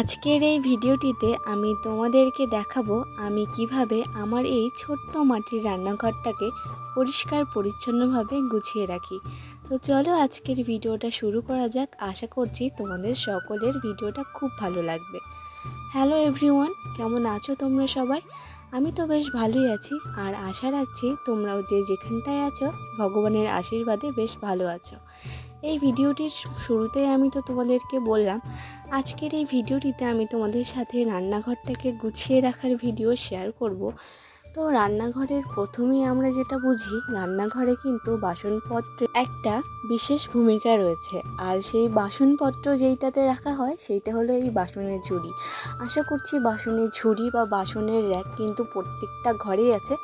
আজকের এই ভিডিওটিতে আমি তোমাদেরকে দেখাবো আমি কীভাবে আমার এই ছোট্ট মাটির রান্নাঘরটাকে পরিষ্কার পরিচ্ছন্নভাবে গুছিয়ে রাখি। তো চলো আজকের ভিডিওটা শুরু করা যাক। আশা করছি তোমাদের সকলের ভিডিওটা খুব ভালো লাগবে। হ্যালো এভরিওয়ান, কেমন আছো তোমরা সবাই? আমি তো বেশ ভালোই আছি আর আশা রাখছি তোমরাও যে যেখানটায় আছো, ভগবানের আশীর্বাদে বেশ ভালো আছো। এই ভিডিওটির শুরুতেই আমি তো তোমাদেরকে বললাম, আজকের এই ভিডিওটিতে আমি তোমাদের সাথে রান্নাঘরটাকে গুছিয়ে রাখার ভিডিও শেয়ার করব। তো রান্নাঘরের প্রথমেই আমরা যেটা বুঝি, রান্নাঘরে কিন্তু বাসনপত্রের একটা বিশেষ ভূমিকা রয়েছে। আর সেই বাসনপত্র যেইটাতে রাখা হয়, সেইটা হলো এই বাসনের ঝুড়ি। আশা করছি বাসনের ঝুড়ি বা বাসনের র্যাক কিন্তু প্রত্যেকটা ঘরেই আছে।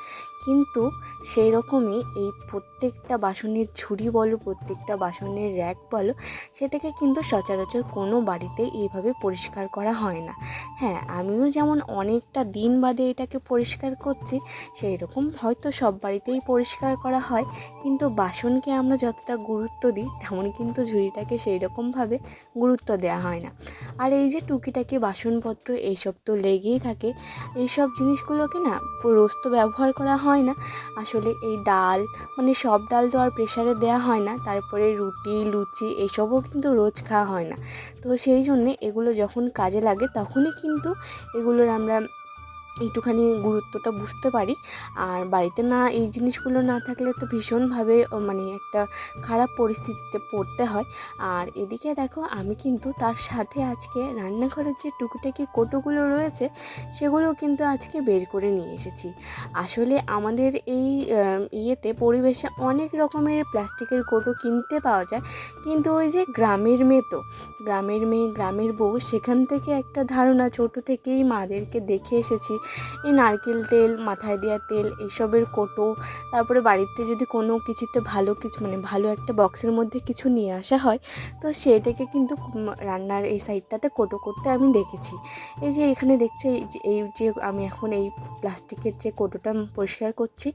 কিন্তু সেই রকমই এই প্রত্যেকটা বাসনের ঝুড়ি বলো, প্রত্যেকটা বাসনের র্যাক বলো, সেটাকে কিন্তু সচরাচর কোনো বাড়িতে এইভাবে পরিষ্কার করা হয় না। হ্যাঁ আমিও যেমন অনেকটা দিন বাদে এটাকে পরিষ্কার করছি সেই রকম হয়তো সব বাড়িতেই পরিষ্কার করা হয়, কিন্তু বাসনকে আমরা যতটা গুরুত্ব দিই তেমন কিন্তু ঝুড়িটাকে সেই রকমভাবে গুরুত্ব দেওয়া হয় না। আর এই যে টুকিটাকি বাসনপত্র, এইসব তো লেগেই থাকে। এইসব জিনিসগুলোকে না রোজ তো ব্যবহার করা হয় না। আসলে এই ডাল মানে সব ডাল তো আর প্রেশারে দেওয়া হয় না। তারপরে রুটি, লুচি এসবও কিন্তু রোজ খাওয়া হয় না। তো সেই জন্যে এগুলো যখন কাজে লাগে, তখনই কিন্তু এগুলোর আমরা একটুখানি গুরুত্বটা বুঝতে পারি। আর বাড়িতে না, এই জিনিসগুলো না থাকলে তো ভীষণভাবে মানে একটা খারাপ পরিস্থিতিতে পড়তে হয়। আর এদিকে দেখো, আমি কিন্তু তার সাথে আজকে রান্নাঘরের যে টুকিটাকি কোটোগুলো রয়েছে, সেগুলোও কিন্তু আজকে বের করে নিয়ে এসেছি। আসলে আমাদের এই ইয়েতে পরিবেশে অনেক রকমের প্লাস্টিকের কোটো কিনতে পাওয়া যায়, কিন্তু ওই যে গ্রামের মেয়ে তো, গ্রামের মেয়ে, গ্রামের বউ, সেখান থেকে একটা ধারণা ছোট থেকেই মাদেরকে দেখে এসেছি। এই নারকেল তেল, মাথায় দেওয়া তেল, এসবের কোটো, তারপরে বাড়িতে যদি কোনো কিছুতে ভালো কিছু মানে ভালো একটা বক্সের মধ্যে কিছু নিয়ে আসা হয়, তো সেটাকে কিন্তু রান্নার এই সাইডটাতে কোটো করতে আমি দেখেছি। এই যে এখানে দেখছ, এই যে আমি এখন এই প্লাস্টিকের যে কোটোটা পরিষ্কার করছি,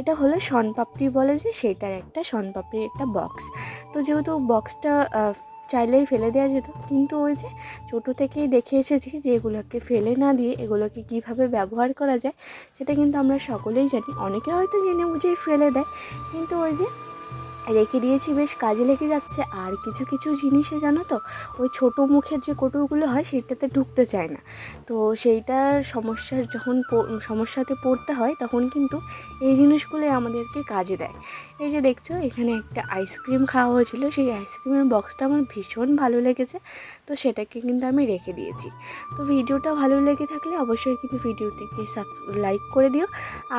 এটা হলো শনপাপড়ি বলে যে সেটার একটা শনপাপড়ির একটা বক্স। তো যেহেতু বক্সটা চাইলেই ফেলে দেওয়া যেত। কিন্তু ওই যে ছোটো থেকেই দেখে এসেছি যে এগুলোকে ফেলে না দিয়ে এগুলোকে কীভাবে ব্যবহার করা যায়, সেটা কিন্তু আমরা সকলেই জানি। অনেকে হয়তো জেনে বুঝেই ফেলে দেয়। কিন্তু ওই যে রেখে দিয়েছি, বেশ কাজে লেগে যাচ্ছে। আর কিছু কিছু জিনিসে জানো তো, ওই ছোটো মুখের যে কটুগুলো হয় সেটাতে ঢুকতে চায় না। তো সেইটার সমস্যার যখন সমস্যাতে পড়তে হয়, তখন কিন্তু এই জিনিসগুলোই আমাদেরকে কাজে দেয়। এই যে দেখছ, এখানে একটা আইসক্রিম খাওয়া হয়েছিল। সেই আইসক্রিমের বক্সটা আমার ভীষণ ভালো লেগেছে। তো সেটাকে কিন্তু আমি রেখে দিয়েছি। তো ভিডিওটা ভালো লেগে থাকলে অবশ্যই কিন্তু ভিডিওটিকে সাব, লাইক করে দিও।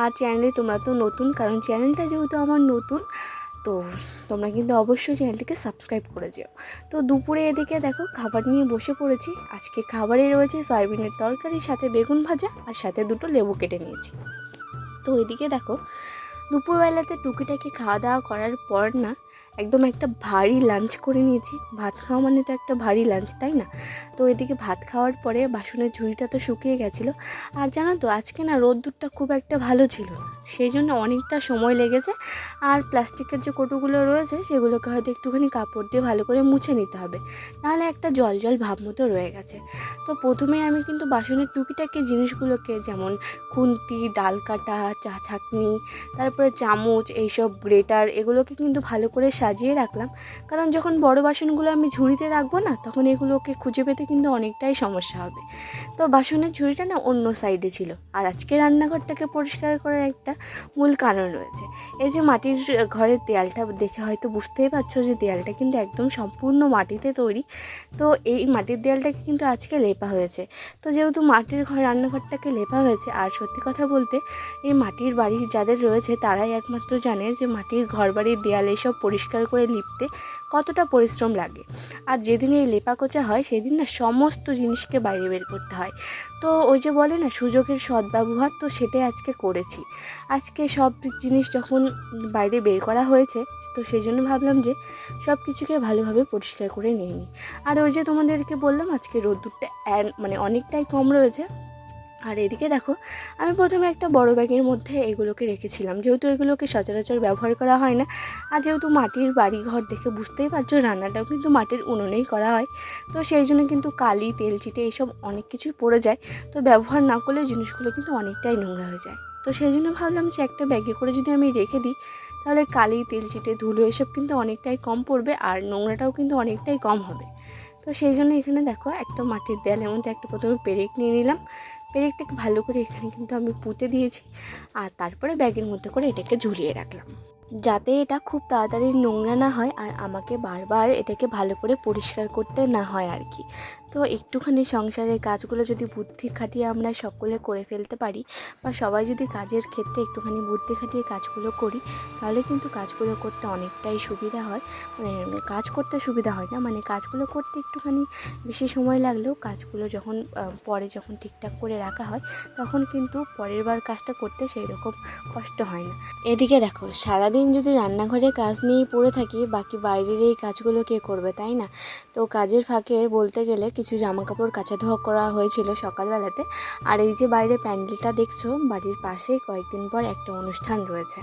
আর চ্যানেলে তোমরা তো নতুন, কারণ চ্যানেলটা যেহেতু আমার নতুন তো তোমরা কিন্তু অবশ্যই চ্যানেলটিকে সাবস্ক্রাইব করে যেও। তো দুপুরে এদিকে দেখো খাবার নিয়ে বসে পড়েছি। আজকে খাবারে রয়েছে সয়াবিনের তরকারি সাথে বেগুন ভাজা আর সাথে দুটো লেবু কেটে নিয়েছি। তো এদিকে দেখো, দুপুরবেলাতে টুকিটাকি খাওয়া দাওয়া করার পর না একদম একটা ভারী লাঞ্চ করে নিয়েছি। ভাত খাওয়া মানে তো একটা ভারী লাঞ্চ তাই না? তো এদিকে ভাত খাওয়ার পরে বাসনের ঝুড়িটা তো শুকিয়ে গেছিল। আর জানো তো, আজকে না রোদ্দুরটা খুব একটা ভালো ছিল সেই জন্য অনেকটা সময় লেগেছে। আর প্লাস্টিকের যে কোটোগুলো রয়েছে, সেগুলোকে হয়তো একটুখানি কাপড় দিয়ে ভালো করে মুছে নিতে হবে। নাহলে একটা জল জল ভাব মতো রয়ে গেছে। তো প্রথমেই আমি কিন্তু বাসনের টুকিটাকি জিনিসগুলোকে যেমন খুন্তি, ডাল কাটা চা ছাঁকনি তারপরে চামচ, এইসব গ্রেটার, এগুলোকে কিন্তু ভালো করে সাজিয়ে রাখলাম। কারণ যখন বড় বাসনগুলো আমি ঝুড়িতে রাখব না, তখন এগুলোকে খুঁজে পেতে কিন্তু অনেকটাই সমস্যা হবে। তো বাসনের ঝুড়িটা না অন্য সাইডে ছিল। আর আজকে রান্নাঘরটাকে পরিষ্কার করার একটা মূল কারণ রয়েছে। এই যে মাটির ঘরের দেয়ালটা দেখে হয়তো বুঝতেই পারছ যে দেয়ালটা কিন্তু একদম সম্পূর্ণ মাটিতে তৈরি। তো এই মাটির দেয়ালটাকে কিন্তু আজকে লেপা হয়েছে। তো যেহেতু মাটির ঘর, রান্নাঘরটাকে লেপা হয়েছে, আর সত্যি কথা বলতে এই মাটির বাড়ি যাদের রয়েছে, তারাই একমাত্র জানে যে মাটির ঘর বাড়ির দেয়াল এসব পরিষ্কার করে লিপতে কতটা পরিশ্রম লাগে। আর যেদিন এই লেপা কোচা হয়, সেদিন না সমস্ত জিনিসকে বাইরে বের করতে হয়। তো ওই যে বলে না, সুযোগের সদ্ব্যবহার তো সেটাই আজকে করেছি। আজকে সব জিনিস যখন বাইরে বের করা হয়েছে, তো সেই জন্য ভাবলাম যে সব কিছুকে ভালোভাবে পরিষ্কার করে নিয়ে নিই। আর ওই যে তোমাদেরকে বললাম, আজকে রোদ্দুরটা মানে অনেকটাই কম রয়েছে। আর এদিকে দেখো, আমি প্রথমে একটা বড় ব্যাগের মধ্যে এগুলোকে রেখেছিলাম। যেহেতু এগুলোকে সচরাচর ব্যবহার করা হয় না, আর যেহেতু মাটির বাড়ি ঘর দেখে বুঝতেই পারছ, রান্নাটাও কিন্তু মাটির উনুনেই করা হয়, তো সেই জন্য কিন্তু কালি, তেল চিটে এইসব অনেক কিছুই পড়ে যায়। তো ব্যবহার না করলে জিনিসগুলো কিন্তু অনেকটাই নোংরা হয়ে যায়। তো সেই জন্য ভাবলাম যে একটা ব্যাগে করে যদি আমি রেখে দিই, তাহলে কালি, তেল চিটে, ধুলো এসব কিন্তু অনেকটাই কম পড়বে আর নোংরাটাও কিন্তু অনেকটাই কম হবে। তো সেই জন্য এখানে দেখো একটা মাটির দেয়ালের মধ্যে একটা প্রথমে পেরেক নিয়ে নিলাম। পেরেকটাকে ভালো করে এখানে কিন্তু আমি পুঁতে দিয়েছি আর তারপরে ব্যাগের মধ্যে করে এটাকে ঝুলিয়ে রাখলাম। যাতে এটা খুব তাড়াতাড়ি নোংরা না হয় আর আমাকে বারবার এটাকে ভালো করে পরিষ্কার করতে না হয় আর কি। তো একটুখানি সংসারের কাজগুলো যদি বুদ্ধি খাটিয়ে আমরা সকলে করে ফেলতে পারি বা সবাই যদি কাজের ক্ষেত্রে একটুখানি বুদ্ধি খাটিয়ে কাজগুলো করি, তাহলে কিন্তু কাজগুলো করতে অনেকটাই সুবিধা হয়। মানে কাজ করতে সুবিধা হয় না মানে কাজগুলো করতে একটুখানি বেশি সময় লাগলেও কাজগুলো যখন পরে যখন ঠিকঠাক করে রাখা হয়, তখন কিন্তু পরের বার কাজটা করতে সেই রকম কষ্ট হয় না। এদিকে দেখো, সারাদিন যদি রান্নাঘরে কাজ নিয়েই পড়ে থাকি, বাকি বাইরের এই কাজগুলো কে করবে, তাই না? তো কাজের ফাঁকে বলতে গেলে কিছু জামা কাপড় কাচা ধোয়া করা হয়েছিল সকালবেলাতে। আর এই যে বাইরে প্যান্ডেলটা দেখছ, বাড়ির পাশে কয়েকদিন পর একটা অনুষ্ঠান রয়েছে।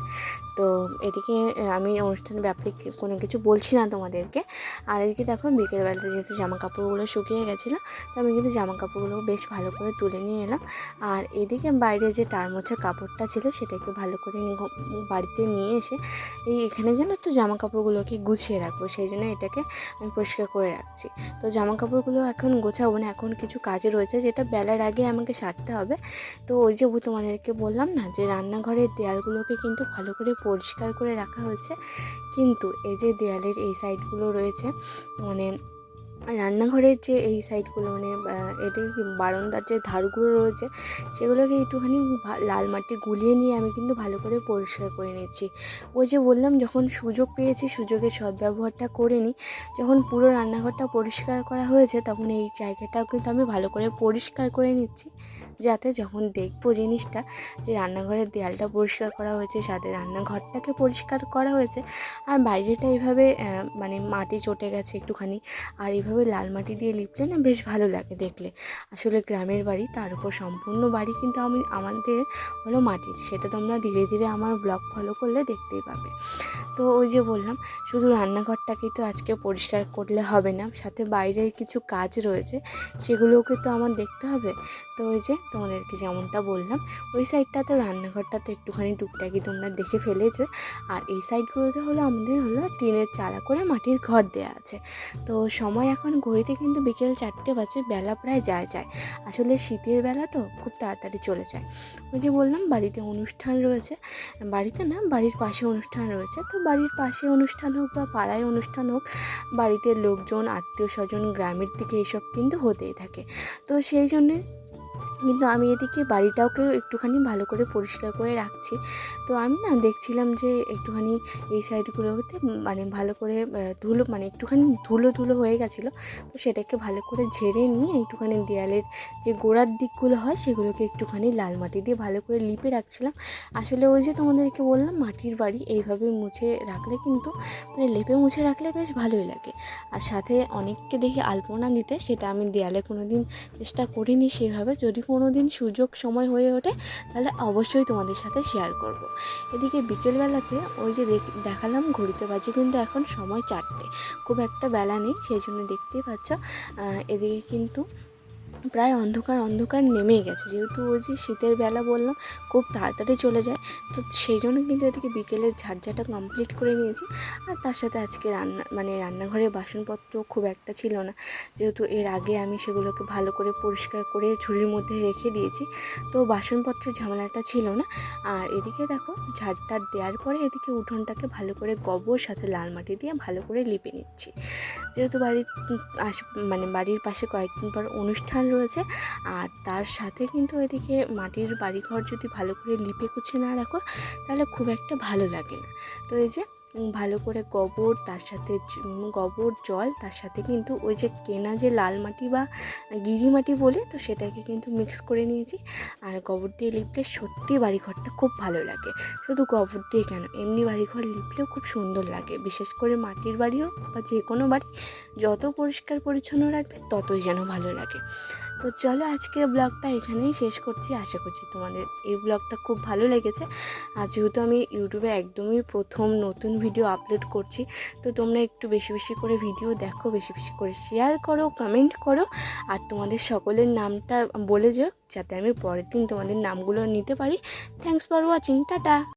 তো এদিকে আমি অনুষ্ঠান ব্যাপারে কোনো কিছু বলছি না তোমাদেরকে। আর এদিকে দেখো, বিকেলবেলাতে যেহেতু জামা কাপড়গুলো শুকিয়ে গেছিল, তো আমি কিন্তু জামা কাপড়গুলো বেশ ভালো করে তুলে নিয়ে এলাম। আর এদিকে বাইরে যে টার মোছা কাপড়টা ছিল, সেটা একটু ভালো করে বাড়িতে নিয়ে এসে এই এখানে যেন তো জামা কাপড়গুলোকে গুছিয়ে রাখব, সেই জন্য এটাকে আমি পরিষ্কার করে রাখছি। তো জামা কাপড়গুলো এখন গোছাবো না, এখন কিছু কাজে রয়েছে যেটা বেলার আগে আমাকে সারতে হবে। তো ওই যে তোমাদেরকে বললাম না যে রান্নাঘরের দেয়ালগুলোকে কিন্তু ভালো করে পরিষ্কার করে রাখা হয়েছে। কিন্তু এই যে দেয়ালের এই সাইডগুলো রয়েছে মানে রান্নাঘরের যে এই সাইডগুলো মানে এটা কি বারান্দার যে ধারগুলো রয়েছে, সেগুলোকে একটুখানি লাল মাটি গুলিয়ে নিয়ে আমি কিন্তু ভালো করে পরিষ্কার করে নিচ্ছি ওই যে বললাম, যখন সুযোগ পেয়েছি, সুযোগের সদ্ব্যবহারটা করে নিই, যখন পুরো রান্নাঘরটা পরিষ্কার করা হয়েছে, তখন এই জায়গাটাও কিন্তু আমি ভালো করে পরিষ্কার করে নিচ্ছি। যাতে যখন দেখব জিনিসটা যে রান্নাঘরের দেয়ালটা পরিষ্কার করা হয়েছে, সাথে রান্নাঘরটাকে পরিষ্কার করা হয়েছে, আর বাইরেটা এইভাবে মানে মাটি চটে গেছে একটুখানি, আর এইভাবে লাল মাটি দিয়ে লিপলে না বেশ ভালো লাগে দেখলে। আসলে গ্রামের বাড়ি, তার উপর সম্পূর্ণ বাড়ি কিন্তু আমি, আমাদের হলো মাটির। সেটা তোমরা ধীরে ধীরে আমার ব্লগ ফলো করলে দেখতেই পাবে। তো ওই যে বললাম, শুধু রান্নাঘরটাকেই তো আজকে পরিষ্কার করলে হবে না, সাথে বাইরের কিছু কাজ রয়েছে, সেগুলোকে তো আমার দেখতে হবে। তো ওই যে তোমাদেরকে যেমনটা বললাম, ওই সাইডটাতে রান্নাঘরটা তো একটুখানি টুকটাকি তোমরা দেখে ফেলেছো। আর এই সাইডগুলোতে হলো আমাদের হলো টিনের চালা করে মাটির ঘর দেওয়া আছে। তো সময় এখন ঘড়িতে কিন্তু বিকেল চারটে বাজে, বেলা প্রায় যায় যায়। আসলে শীতের বেলা তো খুব তাড়াতাড়ি চলে যায়। ওই যে বললাম, বাড়িতে অনুষ্ঠান রয়েছে। বাড়িতে না, বাড়ির পাশে অনুষ্ঠান রয়েছে। তো বাড়ির পাশে অনুষ্ঠান হোক বা পাড়ায় অনুষ্ঠান হোক, বাড়িতে লোকজন, আত্মীয় স্বজন, গ্রামের দিকে এসব কিন্তু হতেই থাকে। তো সেই জন্যে কিন্তু আমি এদিকে বাড়িটাকেও একটুখানি ভালো করে পরিষ্কার করে রাখছি। তো আমি না দেখছিলাম যে একটুখানি এই সাইডগুলোতে মানে ভালো করে ধুলো মানে একটুখানি ধুলো ধুলো হয়ে গেছিল। তো সেটাকে ভালো করে ঝেড়ে নিয়ে একটুখানি দেয়ালের যে গোড়ার দিকগুলো হয় সেগুলোকে একটুখানি লাল মাটি দিয়ে ভালো করে লিপে রাখছিলাম। আসলে ওই যে তোমাদেরকে বললাম মাটির বাড়ি এইভাবে মুছে রাখলে কিন্তু মানে লেপে মুছে রাখলে বেশ ভালোই লাগে। আর সাথে অনেককে দেখি আলপনা দিতে, সেটা আমি দেয়ালে কোনো দিন চেষ্টা করিনি সেভাবে যদি কোনো দিন সুযোগ সময় হয়ে ওঠে, তাহলে অবশ্যই তোমাদের সাথে শেয়ার করব। এদিকে বিকেলবেলাতে ওই যে দেখ- দেখালাম ঘড়িতে বাজে কিন্তু এখন সময় চারটে খুব একটা বেলা নেই, সেই জন্য দেখতেই পাচ্ছ এদিকে কিন্তু প্রায় অন্ধকার অন্ধকার নেমেই গেছে। যেহেতু ওই যে শীতের বেলা বললাম, খুব তাড়াতাড়ি চলে যায়। তো সেই জন্য কিন্তু এদিকে বিকেলের ঝাড়ঝাটা কমপ্লিট করে নিয়েছি। আর তার সাথে আজকে রান্না মানে রান্নাঘরের বাসনপত্র খুব একটা ছিল না। যেহেতু এর আগে আমি সেগুলোকে ভালো করে পরিষ্কার করে ঝুড়ির মধ্যে রেখে দিয়েছি। তো বাসনপত্রের ঝামেলাটা ছিল না। আর এদিকে দেখো ঝাড়টার দেওয়ার পরে এদিকে উঠোনটাকে ভালো করে গোবর, সাথে লাল মাটি দিয়ে ভালো করে লিপে নিচ্ছি। যেহেতু বাড়ির আশ মানে বাড়ির পাশে কয়েকদিন পর অনুষ্ঠান রয়েছে। আর তার সাথে কিন্তু এদিকে মাটির বাড়িঘর যদি ভালো করে লিপে কুছে না রাখো, তাহলে খুব একটা ভালো লাগে না। তো এই যে ভালো করে গোবর, তার সাথে গোবর, জল, তার সাথে কিন্তু ওই যে কেনা যে লাল মাটি বা গিরি মাটি বলে, তো সেটাকে কিন্তু মিক্স করে নিয়েছি। আর গোবর দিয়ে লিপলে সত্যি বাড়িঘরটা খুব ভালো লাগে। শুধু গোবর দিয়ে কেন? এমনি বাড়িঘর লিপলেও খুব সুন্দর লাগে। বিশেষ করে মাটির বাড়ি হোক বা যে কোনো বাড়ি, যত পরিষ্কার পরিচ্ছন্ন রাখবে, ততই যেন ভালো লাগে। তো চলো আজকের ব্লগটা এখানেই শেষ করছি। আশা করছি তোমাদের এই ব্লগটা খুব ভালো লেগেছে। আর যেহেতু আমি ইউটিউবে একদমই প্রথম নতুন ভিডিও আপলোড করছি, তো তোমরা একটু বেশি বেশি করে ভিডিও দেখো, বেশি বেশি করে শেয়ার করো কমেন্ট করো। আর তোমাদের সকলের নামটা বলে যেও, যাতে আমি পরের দিন তোমাদের নামগুলো নিতে পারি। Thanks for watching tata!